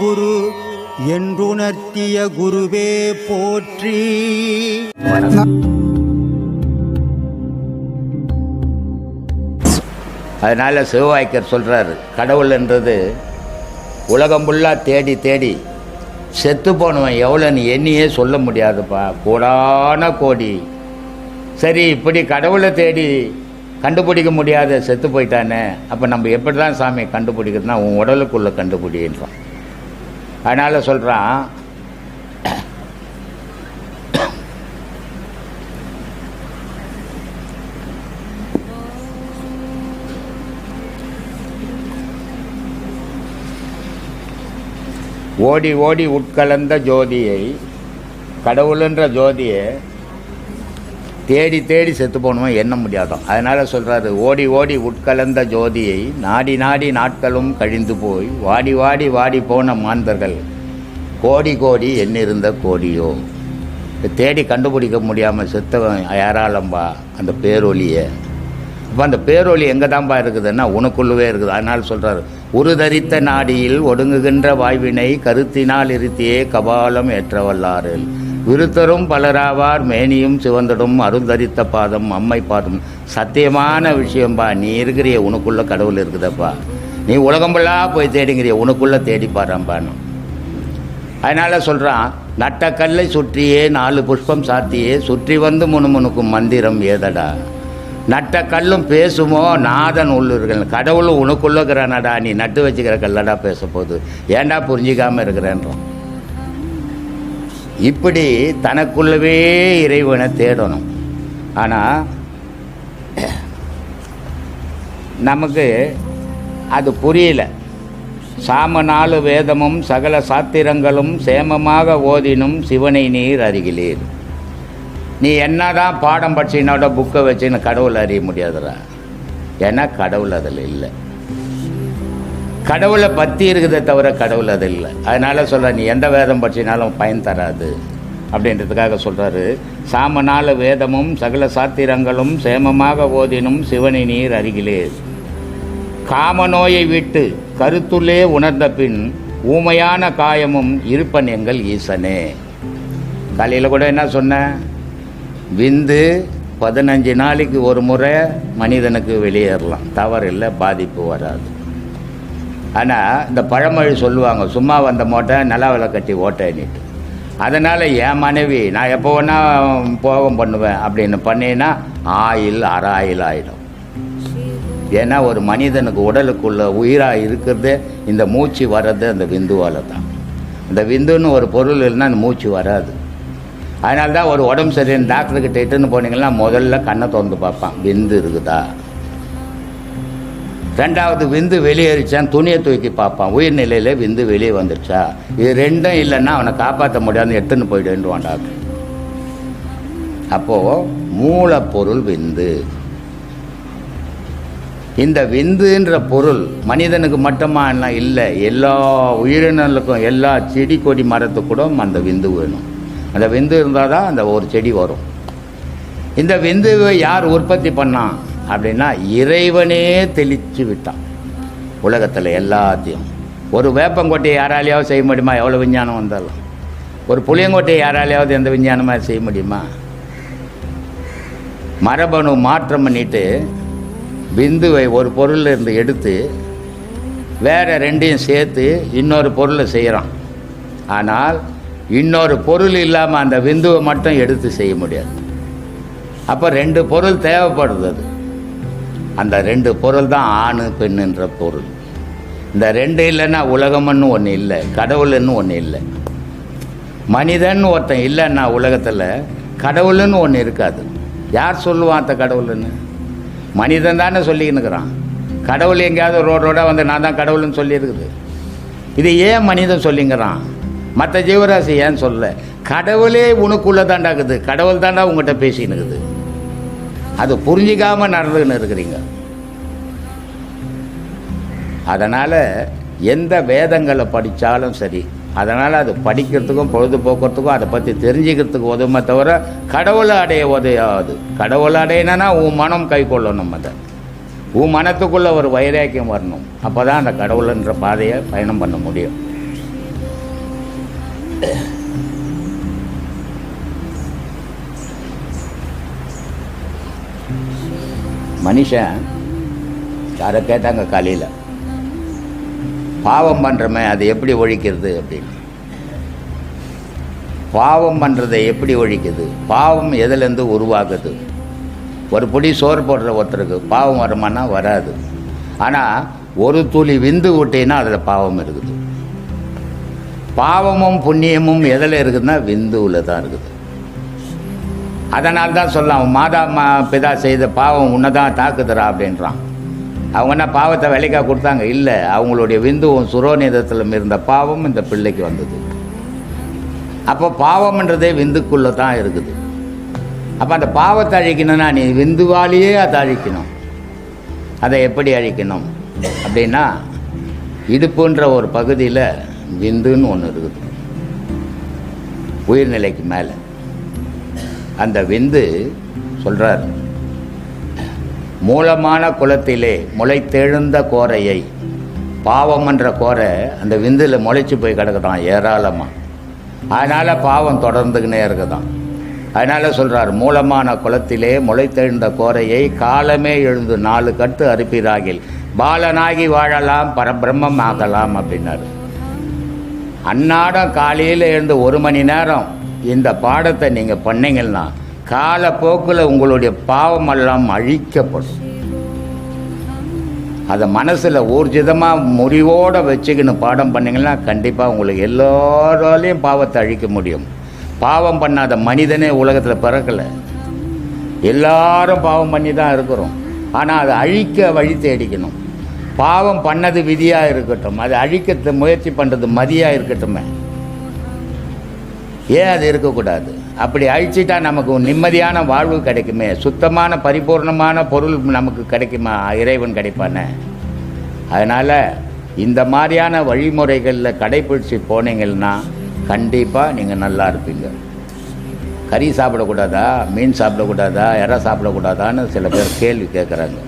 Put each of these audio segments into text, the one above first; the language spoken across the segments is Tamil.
குரு என்றுணர்த்திய குருவே போற்றி. அதனால் சிவவாய்க்கர் கடவுள் என்றது உலகம் ஃபுல்லாக தேடி தேடி செத்து போனவன் எவ்வளோன்னு எண்ணியே சொல்ல முடியாதுப்பா. கோடான கோடி. சரி இப்படி கடவுளை தேடி கண்டுபிடிக்க முடியாத செத்து போயிட்டானே அப்போ நம்ம எப்படி தான் சாமியை கண்டுபிடிக்கிறதுனா உன் உடலுக்குள்ளே கண்டுபிடின்றான். அதனால் சொல்கிறான் ஓடி ஓடி உட்கலந்த ஜோதியை கடவுள் என்ற ஜோதியை தேடி தேடி செத்து போகணுமோ எண்ண முடியாதான் அதனால் சொல்கிறாரு ஓடி ஓடி உட்கலந்த ஜோதியை நாடி நாடி நாட்களும் கழிந்து போய் வாடி வாடி வாடி போன மாந்தர்கள். கோடி கோடி எண்ணிருந்த கோடியோ. தேடி கண்டுபிடிக்க முடியாமல் செத்தவன் யாராலம்பா அந்த பேரொலியை. அப்போ அந்த பேரொலி எங்கே தான்ப்பா இருக்குதுன்னா உனக்குள்ளவே இருக்குது. அதனால் சொல்கிறாரு உருதரித்த நாடியில் ஒடுங்குகின்ற வாய்வினை கருத்தினால் இருத்தியே கபாலம் ஏற்றவல்லாறு. விருத்தரும் பலராவார் மேனியும் சிவந்தடும் அருந்தரித்த பாதம் அம்மை பாதம். சத்தியமான விஷயம்பா நீ இருக்கிறிய உனக்குள்ள கடவுள் இருக்குதப்பா. நீ உலகம்பெல்லாம் போய் தேடிங்கிறிய உனக்குள்ள தேடி பாரும்பான்னு. அதனால சொல்கிறான் நட்டக்கல்லை சுற்றியே நாலு புஷ்பம் சாத்தியே சுற்றி வந்து முணுமுணுக்கும் மந்திரம் ஏதடா. நட்ட கல்லும் பேசுமோ நாதன் உள்ளுர்கள் கடவுளும் உனக்குள்ளே இருக்கிறானடா நீ நட்டு வச்சுக்கிற கல்லடா பேச போகுது ஏன்டா புரிஞ்சிக்காமல் இருக்கிறேன்றான் இப்படி தனக்குள்ளவே இறைவனை தேடணும். ஆனால் நமக்கு அது புரியல. சாம நாலு வேதமும் சகல சாத்திரங்களும் சேமமாக ஓதினும் சிவனை நீர் அருகிலீர் நீ என்னதான் பாடம் படிச்சினோட புக்கை வச்சுன்னு கடவுள் அறிய முடியாதுடா. ஏன்னா கடவுள் அதில் இல்லை. கடவுளை பற்றி இருக்குதே தவிர கடவுள் அது இல்லை. அதனால் சொல்கிற நீ எந்த வேதம் படிச்சினாலும் பயன் தராது. அப்படின்றதுக்காக சொல்றாரு. சாமனால வேதமும் சகல சாத்திரங்களும் சேமமாக ஓதினும் சிவனை நீர் அருகிலே. காமநோயை விட்டு கருத்துள்ளே உணர்ந்த பின் ஊமையான காயமும் இருப்பன் எங்கள் ஈசனே. காலையில் கூட என்ன சொன்னேன் விந்து பதினஞ்சு நாளைக்கு ஒரு முறை மனிதனுக்கு வெளியேறலாம். தவறில்லை பாதிப்பு வராது. ஆனால் இந்த பழமொழி சொல்லுவாங்க சும்மா வந்த மூட்டை நிலாவில் கட்டி ஓட்டைன்னுட்டு. அதனால் என் மனைவி நான் எப்போ வேணா போகம் பண்ணுவேன் அப்படின்னு பண்ணினா ஆயில் அரை ஆயிடும். ஆகிடும் ஏன்னா ஒரு மனிதனுக்கு உடலுக்குள்ள உயிராக இருக்கிறதே இந்த மூச்சு வர்றது அந்த விந்துவால் தான். இந்த விந்துன்னு ஒரு பொருள் இல்லைன்னா அந்த மூச்சு வராது. அதனால தான் ஒரு உடம்பு சரியான டாக்டர்கிட்ட இட்டுன்னு போனீங்கன்னா முதல்ல கண்ணை திறந்து பார்ப்பான். விந்து இருக்குதா? ரெண்டாவது விந்து வெளியேறிச்சான் துணியை தூக்கி பார்ப்பான். உயிர்நிலையில் விந்து வெளியே வந்துருச்சா? இது ரெண்டும் இல்லைன்னா அவனை காப்பாற்ற முடியாது எடுத்துன்னு போயிடுவான் டாக்டர். அப்போது மூலப்பொருள் விந்து. இந்த விந்துன்ற பொருள் மனிதனுக்கு மட்டுமா என்ன? இல்லை. எல்லா உயிரினங்களுக்கும் எல்லா செடி கொடி மரத்துக்கு கூட அந்த விந்து வேணும். அந்த விந்து இருந்தால் தான் அந்த ஒரு செடி வரும். இந்த விந்துவை யார் உற்பத்தி பண்ணான்? அப்படின்னா இறைவனே தெளித்து விட்டான். உலகத்தில் எல்லாத்தையும். ஒரு வேப்பங்கொட்டையை யாராலையாவது செய்ய முடியுமா? எவ்வளோ விஞ்ஞானம் வந்தாலும். ஒரு புளியங்கொட்டையை யாராலையாவது எந்த விஞ்ஞானமாக செய்ய முடியுமா? மரபணு மாற்றம் பண்ணிட்டு பிந்துவை ஒரு பொருளில் இருந்து எடுத்து வேற ரெண்டையும் சேர்த்து இன்னொரு பொருளை செய்கிறான் ஆனால் இன்னொரு பொருள் இல்லாமல் அந்த விந்துவை மட்டும் எடுத்து செய்ய முடியாது. அப்போ ரெண்டு பொருள் தேவைப்படுது அது. அந்த ரெண்டு பொருள் தான் ஆணு பெண்ணுன்ற பொருள். இந்த ரெண்டு இல்லைன்னா உலகம்னு ஒன்று இல்லை கடவுள்னு ஒன்று இல்லை. மனிதன் ஒருத்தன் இல்லைன்னா உலகத்தில் கடவுள்னு ஒன்று இருக்காது. யார் சொல்லுவான் அந்த கடவுள்னு? மனிதன் தானே சொல்லிக்கின்னுக்குறான். கடவுள் எங்கேயாவது ரோடோட வந்து நான் தான் கடவுள்னு சொல்லியிருக்குது. இது ஏன் மனிதன் சொல்லிங்கிறான்? மற்ற ஜீவராசி ஏன் சொல்ல? கடவுளே உனக்குள்ளே தாண்டாக்குது கடவுள் தாண்டா உங்கள்கிட்ட பேசினுக்குது அது புரிஞ்சிக்காம நடந்துன்னு இருக்கிறீங்க. அதனால் எந்த வேதங்களை படித்தாலும் சரி அதனால் அது படிக்கிறதுக்கும் பொழுதுபோக்குறதுக்கும் அதை பற்றி தெரிஞ்சுக்கிறதுக்கு உதவுமே தவிர கடவுளை அடைய உதவாது கடவுளை அடையினா உன் மனம் கை கொள்ளணும் அதை. உன் மனத்துக்குள்ளே ஒரு வைராக்கியம் வரணும். அப்போ தான் அந்த கடவுளுன்ற பாதையை பயணம் பண்ண முடியும். மனுஷன் யாரை கேட்டாங்க காலையில். பாவம் பண்ணுறமே அதை எப்படி ஒழிக்கிறது அப்படின்னு. பாவம் பண்ணுறதை எப்படி ஒழிக்குது பாவம் எதுலேருந்து உருவாகுது? ஒரு பொடி சோறு போடுற ஒருத்தருக்கு பாவம் வருமானா வராது. ஆனால் ஒரு துளி விந்து விட்டீங்கன்னா அதில் பாவம் இருக்குது. பாவமும் புண்ணியமும் எதில் இருக்குதுன்னா விந்துவில் தான் இருக்குது. அதனால் தான் சொல்லலாம் மாதா மா பிதா செய்த பாவம் உன்னை தான் தாக்குதுரா அப்படின்றான். அவங்க என்ன பாவத்தை விலைக்கா கொடுத்தாங்க? இல்லை அவங்களுடைய விந்துவும் சுரோநிதத்திலும் இருந்த பாவம் இந்த பிள்ளைக்கு வந்தது. அப்போ பாவம்ன்றதே விந்துக்குள்ளே தான் இருக்குது. அப்போ அந்த பாவத்தை அழிக்கணும்னா நீ விந்துவாலேயே அதை அழிக்கணும். அதை எப்படி அழிக்கணும்? அப்படின்னா இடுப்புன்ற ஒரு பகுதியில் விந்துன்னு ஒன்று இருக்குது. உயிர்நிலைக்கு மேலே. அந்த விந்து சொல்றார் மூலமான குலத்திலே முளைத்தெழுந்த கோரையை பாவம் என்ற கோரை அந்த விந்தில் முளைச்சி போய் கிடக்குதான் ஏராளமாக அதனால் பாவம் தொடர்ந்துக்கினே இருக்குதான். அதனால் சொல்கிறார் மூலமான குலத்திலே முளைத்தெழுந்த கோரையை காலமே எழுந்து நாலு கட்டு அறுப்பிராகில் பாலனாகி வாழலாம் பரபிரம்மம் ஆகலாம் அப்படின்னாரு. அன்னாடம் காலையில் எழுந்து ஒரு மணி நேரம் இந்த பாடத்தை நீங்கள் பண்ணீங்கன்னா காலப்போக்கில் உங்களுடைய பாவமெல்லாம் அழிக்கப்படும். அதை மனசில் ஊர்ஜிதமாக முடிவோடு வச்சுக்கின்னு பாடம் பண்ணீங்கன்னா கண்டிப்பாக உங்களுக்கு எல்லோராலையும் பாவத்தை அழிக்க முடியும். பாவம் பண்ணாத மனிதனே உலகத்தில் பிறக்கலை. எல்லாரும் பாவம் பண்ணி தான் இருக்கிறோம். ஆனால் அதை அழிக்க வழி தேடிக்கணும். பாவம் பண்ணது விதியாக இருக்கட்டும் அதை அழிக்க முயற்சி பண்ணுறது மதியாக இருக்கட்டுமே. ஏன் அது இருக்கக்கூடாது? அப்படி அழிச்சிட்டா நமக்கு நிம்மதியான வாழ்வு கிடைக்குமே. சுத்தமான பரிபூர்ணமான பொருள் நமக்கு கிடைக்குமா? இறைவன் கிடைப்பானே. அதனால் இந்த மாதிரியான வழிமுறைகளில் கடைப்பிடிச்சு போனீங்கன்னா கண்டிப்பாக நீங்கள் நல்லா இருப்பீங்க. கறி சாப்பிடக்கூடாதா? மீன் சாப்பிடக்கூடாதா? இறை சாப்பிடக்கூடாதான்னு சில பேர் கேள்வி கேட்குறாங்க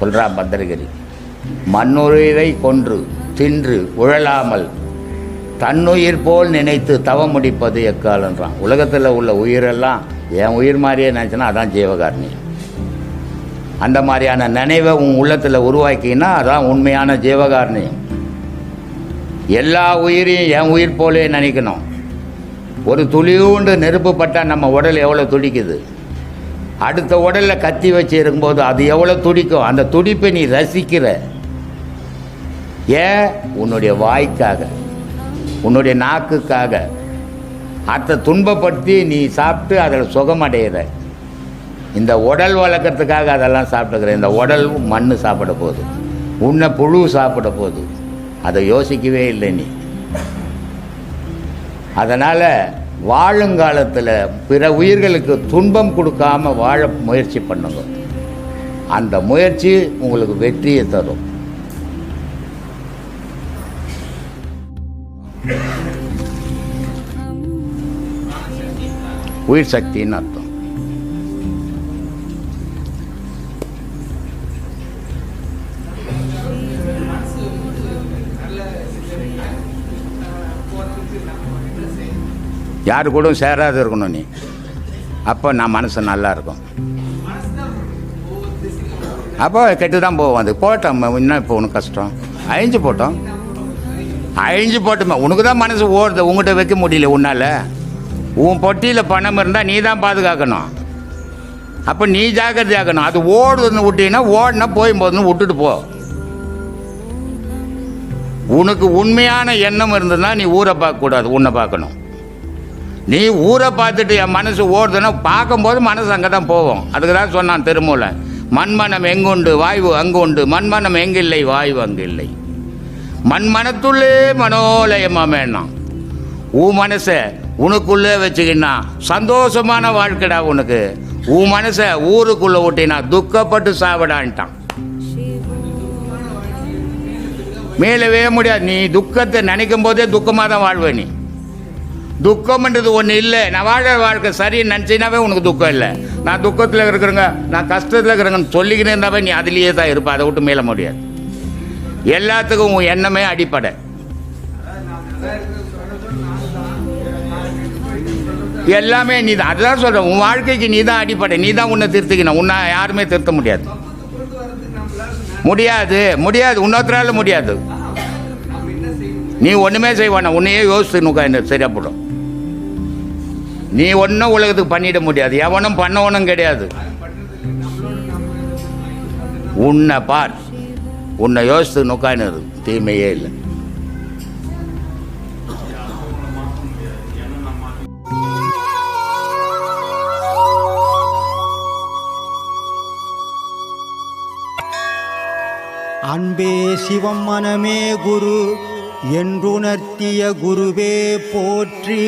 சொல்கிறா பத்திரகிரி. மண்ணுயிரை கொன்று தின்று உழலாமல் தன்னுயிர் போல் நினைத்து தவம் முடிப்பது எக்காலன்றான். உலகத்தில் உள்ள உயிரெல்லாம் என் உயிர் மாதிரியே நினச்சினா அதான் ஜீவகாரணி. அந்த மாதிரியான நினைவை உன் உள்ளத்தில் உருவாக்கினா அதான் உண்மையான ஜீவகாரணியம் எல்லா உயிரையும் என் உயிர் போலே நினைக்கணும். ஒரு துளியூண்டு நெருப்பு பட்டால் நம்ம உடல் எவ்வளோ துடிக்குது? அடுத்த உடலில் கத்தி வச்சு இருக்கும்போது அது எவ்வளோ துடிக்கும்? அந்த துடிப்பை நீ ரசிக்கிற. ஏன்? உன்னுடைய வாய்க்காக. உன்னுடைய நாக்குக்காக. அதை துன்பப்படுத்தி நீ சாப்பிட்டு அதில் சுகமடைகிற இந்த உடல் வளர்க்கறதுக்காக அதெல்லாம் சாப்பிட்டுக்கிற. இந்த உடல் மண் சாப்பிட போகுது. உன்னை புழு சாப்பிட போகுது. அதை யோசிக்கவே இல்லை நீ. அதனால் வாழுங்காலத்தில் பிற உயிர்களுக்கு துன்பம் கொடுக்காம வாழ முயற்சி பண்ணுங்க. அந்த முயற்சி உங்களுக்கு வெற்றியை தரும். உயிர் சக்தின்னு அர்த்தம். யாரு கூட சேராது இருக்கணும் நீ. அப்போ நான் மனசு நல்லா இருக்கும். அப்போ கெட்டு தான் போவோம். அது போட்டோம். இன்னும் இப்போ உனக்கு கஷ்டம். அழிஞ்சு போட்டோம். அழிஞ்சு போட்டுமே. உனக்கு தான் மனசு ஓடுது. உங்கள்கிட்ட வைக்க முடியல உன்னால். உன் பொட்டியில் பணம் இருந்தால் நீ தான் பாதுகாக்கணும். அப்போ நீ ஜாக்கிரதையாக்கணும் அது ஓடுதுன்னு விட்டீங்கன்னா ஓடினா போயும் போதுன்னு விட்டுட்டு போ. உனக்கு உண்மையான எண்ணம் இருந்ததுன்னா நீ ஊரை பார்க்கக்கூடாது உன்னை பார்க்கணும். நீ ஊரை பார்த்துட்டு என் மனசு ஓடுதுன்னா பார்க்கும்போது மனசு அங்கே தான் போவோம் அதுக்கு தான் சொன்னான் திருமூல மண்மனம் எங்குண்டு? வாய்வு அங்கு உண்டு மண்மனம் எங்கில்லை? வாய்வு அங்கு இல்லை மண்மனத்துள்ளே மனோலயமாமேனா உன் மனசை உனக்குள்ளே வச்சுக்கினா சந்தோஷமான வாழ்க்கைடா உனக்கு. உன் மனசை ஊருக்குள்ளே விட்டினா துக்கப்பட்டு சாவிடான்ட்டான். மேலவே முடியாது. நீ துக்கத்தை நினைக்கும் போதே துக்கமாக தான் வாழ்வே நீ. துக்கம்ன்றது ஒன்று இல்லை. நான் வாழ வாழ்க்கை சரின்னு நினச்சினாவே உனக்கு துக்கம் இல்லை. நான் துக்கத்தில் இருக்கிறேங்க நான் கஷ்டத்தில் இருக்கிறேங்கன்னு சொல்லிக்கினே இருந்தாவே நீ அதுலேயே தான் இருப்ப. அதை விட்டு மேல முடியாது. எல்லாத்துக்கும் உன் எண்ணமே அடிப்படை. எல்லாமே நீ தான் அதுதான் சொல்கிறேன் உன் வாழ்க்கைக்கு நீ தான் அடிப்படை. நீ தான் உன்னை திருத்திக்கணும். உன்னை யாருமே திருத்த முடியாது. முடியாது. முடியாது. இன்னொருத்தரால முடியாது. நீ ஒன்றுமே செய்வான உன்னையே யோசித்து நுக்கா போடும். நீ ஒன்றும் உலகத்துக்கு பண்ணிட முடியாது. எவனும் பண்ணவனும் கிடையாது. உன்னை பார். உன்னை யோசித்து நுக்கானு தீமையே இல்லை. அன்பே சிவம் மனமே குரு என்றுணர்த்திய குருவே போற்றி.